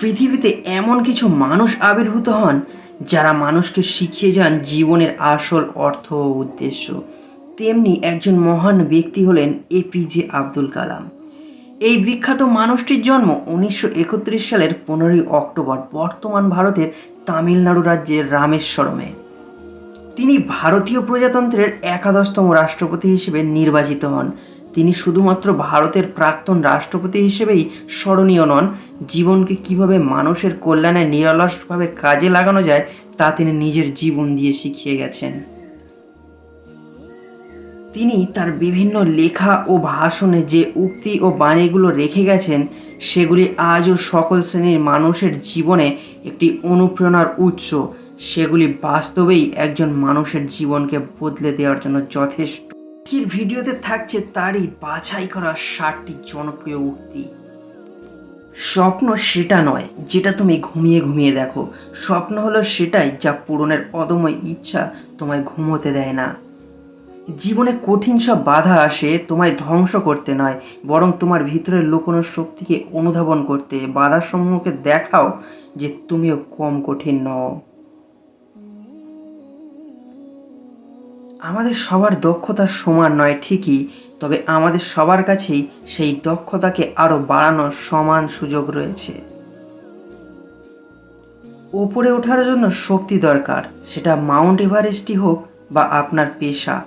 পৃথিবীতে এমন কিছু মানুষ আবির্ভূত হন যারা মানুষকে শিখিয়ে যান জীবনের আসল অর্থ ও উদ্দেশ্য। তেমনি একজন মহান ব্যক্তি হলেন এপিজে আব্দুল কালাম। এই বিখ্যাত মানুষটির জন্ম উনিশশো একত্রিশ সালের পনেরোই অক্টোবর বর্তমান ভারতের তামিলনাড়ু রাজ্যের রামেশ্বরমে। তিনি ভারতীয় প্রজাতন্ত্রের একাদশতম রাষ্ট্রপতি হিসেবে নির্বাচিত হন। তিনি শুধুমাত্র ভারতের প্রাক্তন রাষ্ট্রপতি হিসেবেই স্মরণীয় নন, জীবনকে কীভাবে মানুষের কল্যাণে নিরলসভাবে কাজে লাগানো যায় তা তিনি নিজের জীবন দিয়ে শিখিয়ে গেছেন। তিনি তার বিভিন্ন লেখা ও ভাষণে যে উক্তি ও বাণীগুলো রেখে গেছেন, সেগুলি আজও সকল শ্রেণির মানুষের জীবনে একটি অনুপ্রেরণার উৎস। সেগুলি বাস্তবেই একজন মানুষের জীবনকে বদলে দেওয়ার জন্য যথেষ্ট। আজকের ভিডিওতে থাকছে তারই বাছাই করা ষাটটি জনপ্রিয় উক্তি। স্বপ্ন সেটা নয়, যেটা তুমি ঘুমিয়ে ঘুমিয়ে দেখো। স্বপ্ন হলো সেটাই যা পূরণের অদময় ইচ্ছা তোমায় ঘুমোতে দেয় না। জীবনে কঠিন সব বাধা আসে, তোমায় ধ্বংস করতে নয়, বরং তোমার ভিতরের লুকোনো শক্তিকে অনুধাবন করতে বাধার সমূহকে দেখাও যে তুমিও কম কঠিন নও। আমাদের সবার দক্ষতা সমান নয়, ঠিকই, তবে আমাদের সবার কাছেই সেই দক্ষতাকে আরও বাড়ানোর সমান সুযোগ রয়েছে। ওপরে ওঠার জন্য শক্তি দরকার, সেটা মাউন্ট এভারেস্টই হোক বা আপনার পেশা।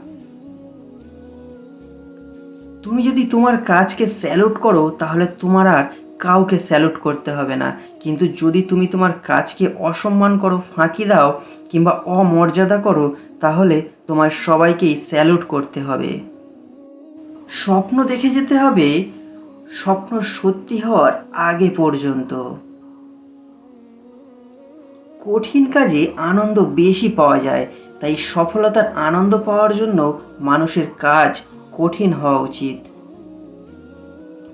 তুমি যদি তোমার কাজকে স্যালুট করো, তাহলে তোমার আর কাউকে স্যালুট করতে হবে না। কিন্তু যদি তুমি তোমার কাজকে অসম্মান করো, ফাঁকি দাও, কিংবা অমর্যাদা করো, তাহলে তোমার সবাইকেই স্যালুট করতে হবে। স্বপ্ন দেখে যেতে হবে, স্বপ্ন সত্যি হওয়ার আগে পর্যন্ত। কঠিন কাজে আনন্দ বেশি পাওয়া যায়, তাই সফলতার আনন্দ পাওয়ার জন্য মানুষের কাজ কঠিন হওয়া উচিত।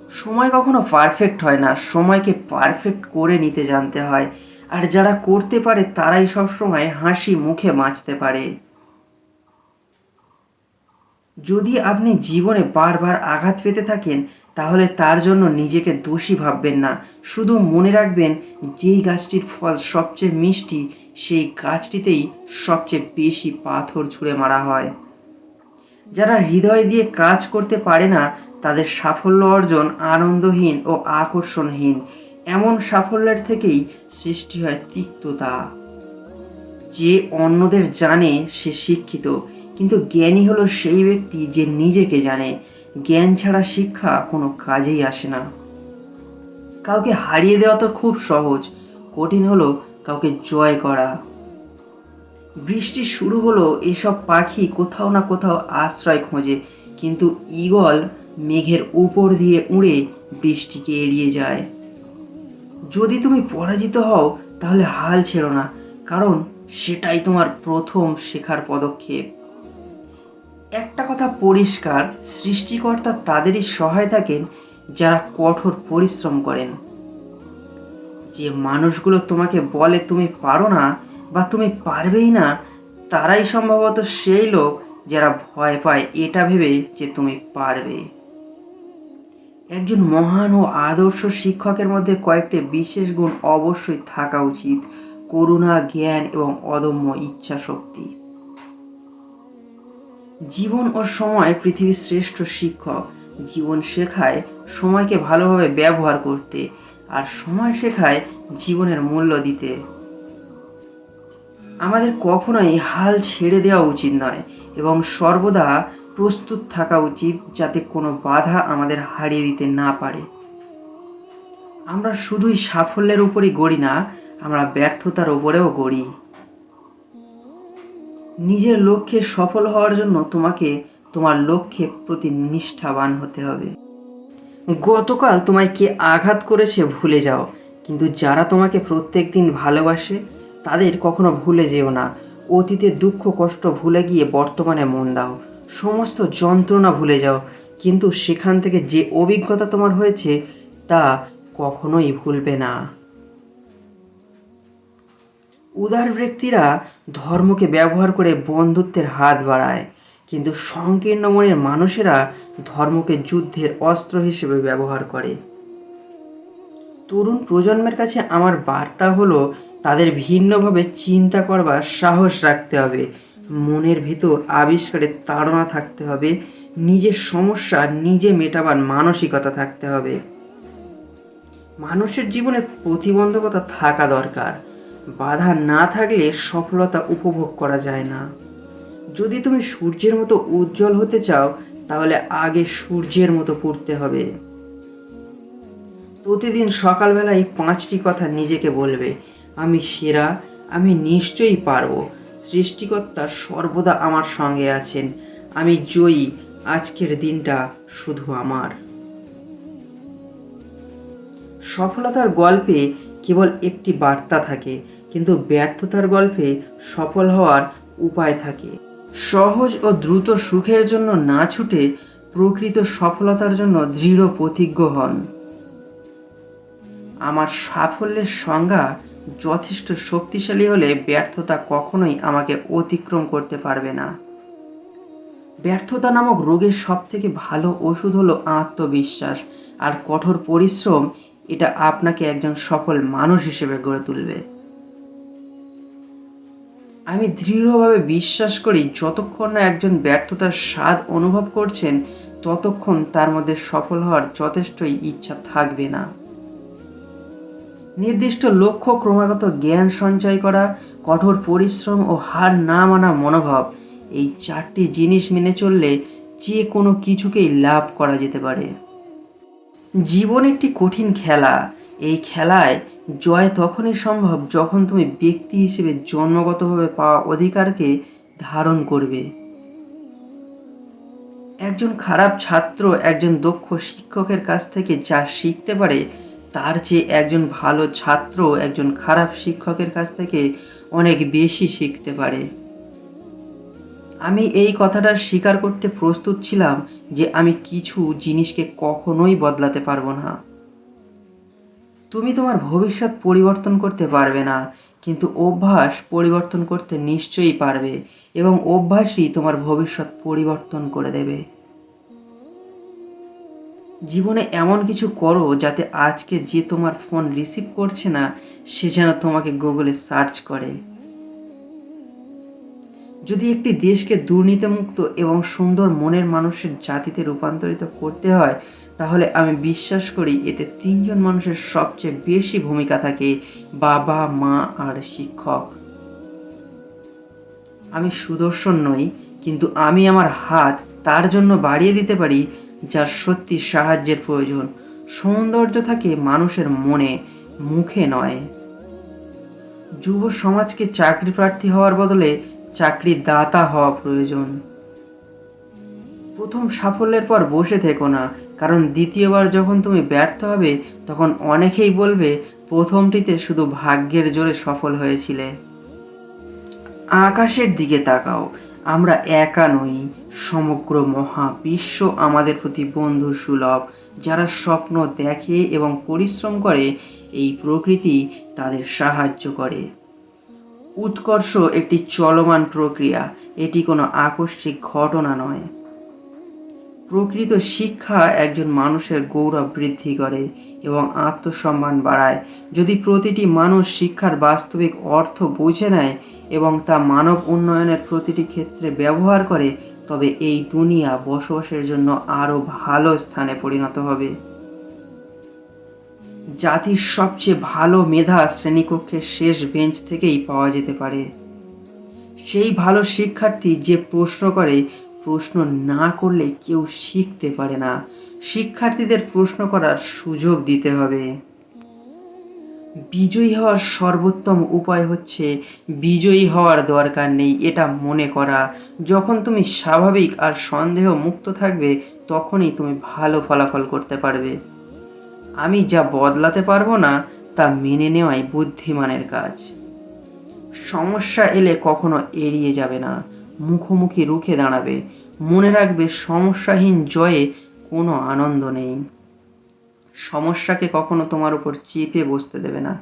সময় কখনো পারফেক্ট হয় না। সময়কে পারফেক্ট করে নিতে জানতে হয়। আর যারা করতে পারে, তারাই সবসময় হাসি মুখে বাঁচতে পারে। যদি আপনি জীবনে বারবার আঘাত পেতে থাকেন, তাহলে তার জন্য নিজেকে দোষী ভাববেন না। শুধু মনে রাখবেন, যেই গাছটির ফল সবচেয়ে মিষ্টি, সেই গাছটিতেই সবচেয়ে বেশি পাথর ছুঁড়ে মারা হয়। যারা হৃদয় দিয়ে কাজ করতে পারে না তাদের সাফল্য অর্জন আনন্দহীন ও আকর্ষণহীন। এমন সাফল্যের থেকেই সৃষ্টি হয় তিক্ততা। যে অন্যদের জানে সে শিক্ষিত, কিন্তু জ্ঞানী হলো সেই ব্যক্তি যে নিজেকে জানে। জ্ঞান ছাড়া শিক্ষা কোনো কাজেই আসে না। কাউকে হারিয়ে দেওয়া তো খুব সহজ, কঠিন হলো কাউকে জয় করা। বৃষ্টি শুরু হলো এসব পাখি কোথাও না কোথাও আশ্রয় খোঁজে, কিন্তু ঈগল মেঘের উপর দিয়ে উড়ে বৃষ্টিকে এড়িয়ে যায়। যদি তুমি পরাজিত হও, তাহলে হাল ছেড়ো না, কারণ সেটাই তোমার প্রথম শেখার পদক্ষেপ। একটা কথা পরিষ্কার, সৃষ্টিকর্তা তাদেরই সহায় থাকেন যারা কঠোর পরিশ্রম করেন। যে মানুষগুলো তোমাকে বলে তুমি পারো না বা তুমি পারবেই না, তারাই সম্ভবত সেই লোক যারা ভয় পায়, এটা ভেবে যে তুমি পারবে। একজন মহান ও আদর্শ শিক্ষকের মধ্যে কয়েকটি বিশেষ গুণ অবশ্যই থাকা উচিত, করুণা, জ্ঞান এবং অদম্য ইচ্ছা শক্তি জীবন ও সময় পৃথিবীর শ্রেষ্ঠ শিক্ষক। জীবন শেখায় সময়কে ভালোভাবে ব্যবহার করতে আর সময় শেখায় জীবনের মূল্য দিতে। আমাদের কখনোই হাল ছেড়ে দেওয়া উচিত নয় এবং সর্বদা প্রস্তুত থাকা উচিত যাতে কোনো বাধা আমাদের হারিয়ে দিতে না পারে। আমরা শুধুই সাফল্যের উপরই গড়ি না, আমরা ব্যর্থতার উপরেও গড়ি। নিজের লক্ষ্যে সফল হওয়ার জন্য তোমাকে তোমার লক্ষ্যে প্রতি নিষ্ঠাবান হতে হবে। গতকাল তোমায় কে আঘাত করেছে ভুলে যাও, কিন্তু যারা তোমাকে প্রত্যেক দিন ভালোবাসে, তাদের কখনো ভুলে যেও না। অতীতের দুঃখ কষ্ট ভুলে গিয়ে বর্তমানে মন দাও। সমস্ত যন্ত্রণা ভুলে যাও। কিন্তু সেখান থেকে যে অভিজ্ঞতা তোমার হয়েছে, তা কখনোই ভুলবে না। উদার ব্যক্তিরা ধর্মকে ব্যবহার করে বন্ধুত্বের হাত বাড়ায়, কিন্তু সংকীর্ণ মনের মানুষেরা ধর্মকে যুদ্ধের অস্ত্র হিসেবে ব্যবহার করে। তরুণ প্রজন্মের কাছে আমার বার্তা হলো, তাদের ভিন্নভাবে চিন্তা করবার সাহস রাখতে হবে। মনের ভিতর আবিষ্কারের তাড়না থাকতে হবে, নিজের সমস্যা নিজে মেটাবার মানসিকতা থাকতে হবে। মানুষের জীবনে প্রতিবন্ধকতা থাকা দরকার। বাধা না থাকলে সফলতা উপভোগ করা যায় না। যদি তুমি সূর্যের মতো উজ্জ্বল হতে চাও, তাহলে আগে সূর্যের মতো পড়তে হবে। প্রতিদিন সকালবেলায় পাঁচটি কথা নিজেকে বলবে, আমি সেরা, আমি নিশ্চয়ই পারব। সৃষ্টিকর্তা সর্বদা আমার সঙ্গে আছেন। আমি জয়ী। আজকের দিনটা শুধু আমার। সফলতার গল্পে কেবল একটি বার্তা থাকে, কিন্তু ব্যর্থতার গল্পে সফল হওয়ার উপায় থাকে। সহজ ও দ্রুত সুখের জন্য না ছুটে প্রকৃত সফলতার জন্য দৃঢ় প্রতিজ্ঞ হন। আমার সাফল্যের সংজ্ঞা যথেষ্ট শক্তিশালী হলে ব্যর্থতা কখনোই আমাকে অতিক্রম করতে পারবে না। ব্যর্থতা নামক রোগের সব থেকে ভালো ওষুধ হলো আত্মবিশ্বাস আর কঠোর পরিশ্রম এটা আপনাকে একজন সফল মানুষ হিসেবে গড়ে তুলবে। আমি দৃঢ়ভাবে বিশ্বাস করি, যতক্ষণ না একজন ব্যর্থতার স্বাদ অনুভব করছেন, ততক্ষণ তার মধ্যে সফল হওয়ার যথেষ্টই ইচ্ছা থাকবে না। নির্দিষ্ট লক্ষ্য, ক্রমাগত জ্ঞান সঞ্চয় করা, কঠোর পরিশ্রম ও হার না মানা মনোভাব, এই চারটি জিনিস মেনে চললে যে কোনো কিছুকেই লাভ করা যেতে পারে। জীবন একটি কঠিন খেলা। এই খেলায় জয় তখনই সম্ভব যখন তুমি ব্যক্তি হিসেবে জন্মগতভাবে পাওয়া অধিকারকে ধারণ করবে। একজন খারাপ ছাত্র, একজন দক্ষ শিক্ষকের কাছ থেকে যা শিখতে পারে তার চেয়ে একজন ভালো ছাত্র, একজন খারাপ শিক্ষকের কাছ থেকে অনেক বেশি শিখতে পারে। আমি এই কথাটা স্বীকার করতে প্রস্তুত ছিলাম যে আমি কিছু জিনিসকে কখনোই বদলাতে পারব না। তুমি তোমার ভবিষ্যৎ পরিবর্তন করতে পারবে না, কিন্তু অভ্যাস পরিবর্তন করতে নিশ্চয়ই পারবে এবং অভ্যাসই তোমার ভবিষ্যৎ পরিবর্তন করে দেবে। জীবনে এমন কিছু করো যাতে আজকে যে তোমার ফোন রিসিভ করছে না, সে যেন তোমাকে গুগলে সার্চ করে। যদি একটি দেশকে দুর্নীতিমুক্ত এবং সুন্দর মনের মানুষের জাতিতে রূপান্তরিত করতে হয়, তাহলে আমি বিশ্বাস করি এতে তিনজন মানুষের সবচেয়ে বেশি ভূমিকা থাকে, বাবা, মা আর শিক্ষক। আমি সুদর্শন নই, কিন্তু আমি আমার হাত তার জন্য বাড়িয়ে দিতে পারি যার সত্যি সাহায্যের প্রয়োজন। সৌন্দর্য থাকে মানুষের মনে, মুখে নয়। যুব সমাজকে চাকরি প্রার্থী হওয়ার বদলে চাকরি দাতা হওয়া প্রয়োজন। প্রথম সাফল্যের পর বসে থেকো না, কারণ দ্বিতীয়বার যখন তুমি ব্যর্থ হবে, তখন অনেকেই বলবে, প্রথমটিতে শুধু ভাগ্যের জোরে সফল হয়েছিলে। আকাশের দিকে তাকাও আমরা একা নই। সমগ্র মহাবিশ্ব আমাদের প্রতি বন্ধু সুলভ যারা স্বপ্ন দেখে এবং পরিশ্রম করে, এই প্রকৃতি তাদের সাহায্য করে। উৎকর্ষ একটি চলমান প্রক্রিয়া। এটি কোনো আকস্মিক ঘটনা নয়। প্রকৃত শিক্ষা একজন মানুষের গৌরব বৃদ্ধি করে এবং আত্মসম্মান বাড়ায়। যদি প্রতিটি মানুষ শিক্ষার বাস্তবিক অর্থ বুঝে নেয় এবং তা মানব উন্নয়নের প্রতিটি ক্ষেত্রে ব্যবহার করে, তবে এই দুনিয়া বসবাসের জন্য আরও ভালো স্থানে পরিণত হবে। জাতির সবচেয়ে ভালো মেধা শ্রেণীকক্ষের শেষ বেঞ্চ থেকেই পাওয়া যেতে পারে। সেই ভালো শিক্ষার্থী যে প্রশ্ন করে প্রশ্ন না করলে কেউ শিখতে পারে না। শিক্ষার্থীদের প্রশ্ন করার সুযোগ দিতে হবে। বিজয়ী হওয়ার সর্বোত্তম উপায় হচ্ছে বিজয়ী হওয়ার দরকার নেই, এটা মনে করা। যখন তুমি স্বাভাবিক আর সন্দেহ মুক্ত থাকবে, তখনই তুমি ভালো ফলাফল করতে পারবে। আমি যা বদলাতে পারব না, তা মেনে নেওয়াই বুদ্ধিমানের কাজ। সমস্যা এলে কখনো এড়িয়ে যাবে না। মুখোমুখি রুখে দাঁড়াবে। মনে রাখবে সমস্যাহীন জয়ে কোনো আনন্দ নেই। সমস্যাকে কখনো তোমার উপর চেপে বসতে দেবে না।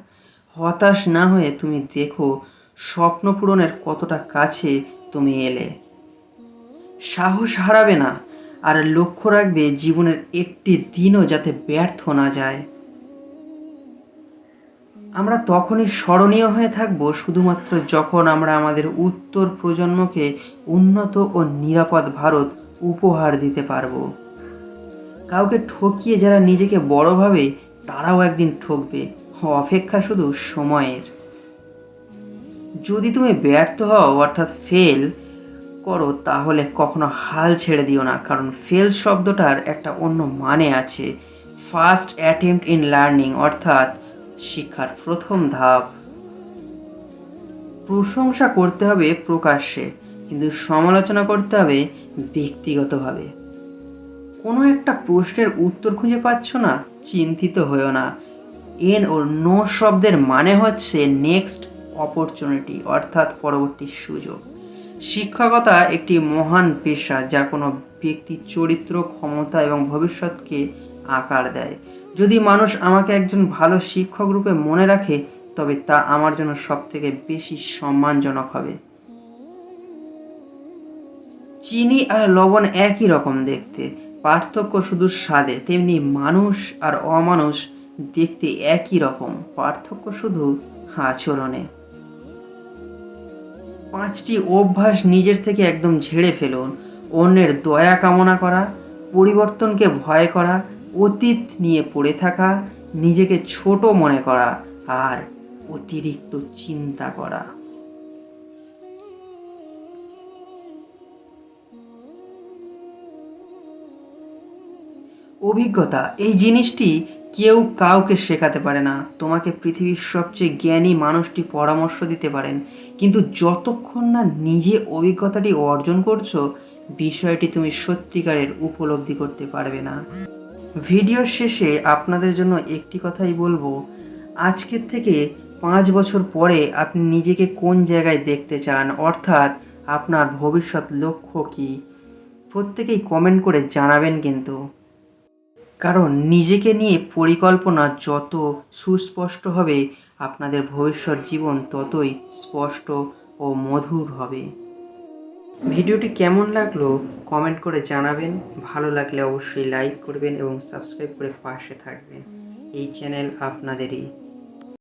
হতাশ না হয়ে তুমি দেখো স্বপ্ন পূরণের কতটা কাছে তুমি এলে। সাহস হারাবে না, আর লক্ষ্য রাখবে জীবনের একটি দিনও যাতে ব্যর্থ না যায়। আমরা তখনই স্মরণীয় হয়ে থাকব শুধুমাত্র যখন আমরা আমাদের উত্তর প্রজন্মকে উন্নত ও নিরাপদ ভারত উপহার দিতে পারব। কাউকে ঠকিয়ে যারা নিজেকে বড় ভাবে, তারাও একদিন ঠকবে। অপেক্ষা শুধু সময়ের। যদি তুমি ব্যর্থ হও, অর্থাৎ ফেল করো, তাহলে কখনো হাল ছেড়ে দিও না, কারণ ফেল শব্দটার একটা অন্য মানে আছে। ফার্স্ট অ্যাটেম্পট ইন লার্নিং অর্থাৎ শিক্ষার প্রথম ধাপ। প্রশংসা করতে হবে প্রকাশ্যে, কিন্তু সমালোচনা করতে হবে ব্যক্তিগতভাবে। কোনো একটা প্রশ্নের উত্তর খুঁজে পাচ্ছ না, চিন্তিত হয়েও না। এন ও নো শব্দের মানে হচ্ছে নেক্সট অপরচুনিটি অর্থাৎ পরবর্তী সুযোগ। শিক্ষকতা একটি মহান পেশা যা কোনো ব্যক্তির চরিত্র, ক্ষমতা এবং ভবিষ্যৎকে আকার দেয়। যদি মানুষ আমাকে একজন ভালো শিক্ষক রূপে মনে রাখে, তবে তা আমার জন্য সব থেকে বেশি সম্মানজনক হবে। চিনি আর লবণ একই রকম দেখতে। পার্থক্য শুধু স্বাদে, তেমনি মানুষ আর অমানুষ দেখতে একই রকম। পার্থক্য শুধু আচরণে। পাঁচটি অভ্যাস নিজের থেকে একদম ঝেড়ে ফেলুন। অন্যের দয়া কামনা করা, পরিবর্তনকে ভয় করা অতীত নিয়ে পড়ে থাকা, নিজেকে ছোট মনে করা আর অতিরিক্ত চিন্তা করা। অভিজ্ঞতা, এই জিনিসটি কেউ কাউকে শেখাতে পারে না। তোমাকে পৃথিবীর সবচেয়ে জ্ঞানী মানুষটি পরামর্শ দিতে পারেন। কিন্তু যতক্ষণ না নিজে অভিজ্ঞতাটি অর্জন করছ, বিষয়টি তুমি সত্যিকারের উপলব্ধি করতে পারবে না। ভিডিওর শেষে আপনাদের জন্য একটি কথাই বলব। আজকের থেকে পাঁচ বছর পরে আপনি নিজেকে কোন জায়গায় দেখতে চান? অর্থাৎ আপনার ভবিষ্যৎ লক্ষ্য কি? প্রত্যেকেই কমেন্ট করে জানাবেন কিন্তু। কারণ নিজেকে নিয়ে পরিকল্পনা যত সুস্পষ্ট হবে, আপনাদের ভবিষ্যৎ জীবন ততই স্পষ্ট ও মধুর হবে। ভিডিওটি কেমন লাগল কমেন্ট করে জানাবেন। ভালো লাগলে অবশ্যই লাইক করবেন এবং সাবস্ক্রাইব করে পাশে থাকবেন। এই চ্যানেল আপনাদেরই।